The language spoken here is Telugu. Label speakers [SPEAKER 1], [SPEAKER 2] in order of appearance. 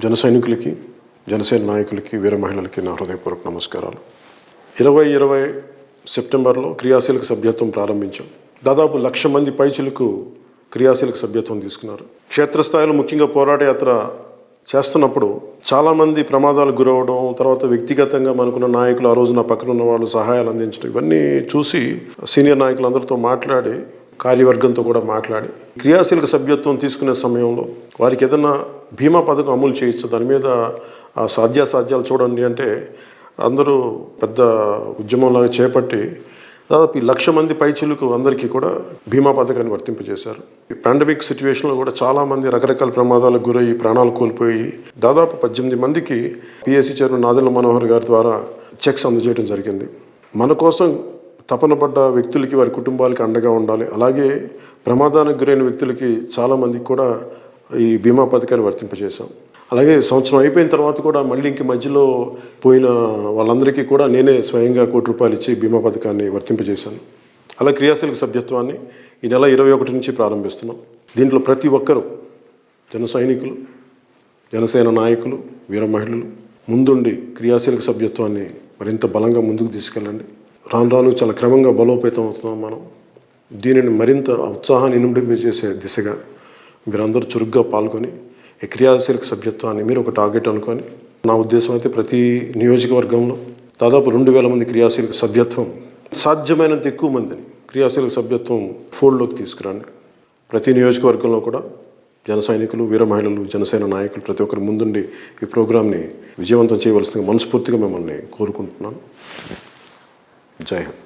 [SPEAKER 1] జన సైనికులకి జనసేన నాయకులకి వీర మహిళలకి నా హృదయపూర్వక నమస్కారాలు. ఇరవై ఇరవై సెప్టెంబర్లో క్రియాశీలక సభ్యత్వం ప్రారంభించాం. దాదాపు లక్ష మంది పైచులకు క్రియాశీలక సభ్యత్వం తీసుకున్నారు. క్షేత్రస్థాయిలో ముఖ్యంగా పోరాట యాత్ర చేస్తున్నప్పుడు చాలామంది ప్రమాదాలు గురవడం తర్వాత వ్యక్తిగతంగా మనకున్న నాయకులు ఆ రోజు నా పక్కన ఉన్న వాళ్ళు సహాయాలు అందించడం ఇవన్నీ చూసి సీనియర్ నాయకులందరితో మాట్లాడి కార్యవర్గంతో కూడా మాట్లాడి క్రియాశీలక సభ్యత్వం తీసుకునే సమయంలో వారికి ఏదైనా బీమా పథకం అమలు చేయొచ్చు దాని మీద ఆ సాధ్యాసాధ్యాలు చూడండి అంటే అందరూ పెద్ద ఉద్యమంలాగా చేపట్టి దాదాపు ఈ లక్ష మంది పైచులకు అందరికీ కూడా బీమా పథకాన్ని వర్తింపజేశారు. ఈ పాండమిక్ సిచ్యువేషన్లో కూడా చాలామంది రకరకాల ప్రమాదాలకు గురయ్యి ప్రాణాలు కోల్పోయి దాదాపు పద్దెనిమిది మందికి పిఎస్సి చైర్మన్ నాదెల్ల మనోహర్ గారి ద్వారా చెక్స్ అందజేయడం జరిగింది. మన కోసం తపన పడ్డ వ్యక్తులకి వారి కుటుంబాలకి అండగా ఉండాలి. అలాగే ప్రమాదానికి గురైన వ్యక్తులకి చాలామందికి కూడా ఈ బీమా పథకాన్ని వర్తింపజేశాం. అలాగే సంవత్సరం అయిపోయిన తర్వాత కూడా మళ్ళీ ఇంక మధ్యలో పోయిన వాళ్ళందరికీ కూడా నేనే స్వయంగా కోటి రూపాయలు ఇచ్చి బీమా పథకాన్ని వర్తింపజేశాను. అలా క్రియాశీలక సభ్యత్వాన్ని ఈ నెల ఇరవై ఒకటి నుంచి ప్రారంభిస్తున్నాం. దీంట్లో ప్రతి ఒక్కరూ జన సైనికులు జనసేన నాయకులు వీర మహిళలు ముందుండి క్రియాశీలక సభ్యత్వాన్ని మరింత బలంగా ముందుకు తీసుకెళ్ళండి. రాను రాను చాలా క్రమంగా బలోపేతం అవుతున్నాం మనం. దీనిని మరింత ఉత్సాహాన్ని ఇనుమడింపజేసే దిశగా మీరందరూ చురుగ్గా పాల్గొని ఈ క్రియాశీలక సభ్యత్వాన్ని మీరు ఒక టార్గెట్ అనుకొని నా ఉద్దేశం అయితే ప్రతి నియోజకవర్గంలో దాదాపు రెండు వేల మంది క్రియాశీలక సభ్యత్వం సాధ్యమైనంత ఎక్కువ మందిని క్రియాశీలక సభ్యత్వం ఫోల్డ్లోకి తీసుకురండి. ప్రతి నియోజకవర్గంలో కూడా జన సైనికులు వీర మహిళలు జనసేన నాయకులు ప్రతి ఒక్కరు ముందుండి ఈ ప్రోగ్రామ్ని విజయవంతం చేయవలసిందిగా మనస్ఫూర్తిగా మిమ్మల్ని కోరుకుంటున్నాను. జై హింద్.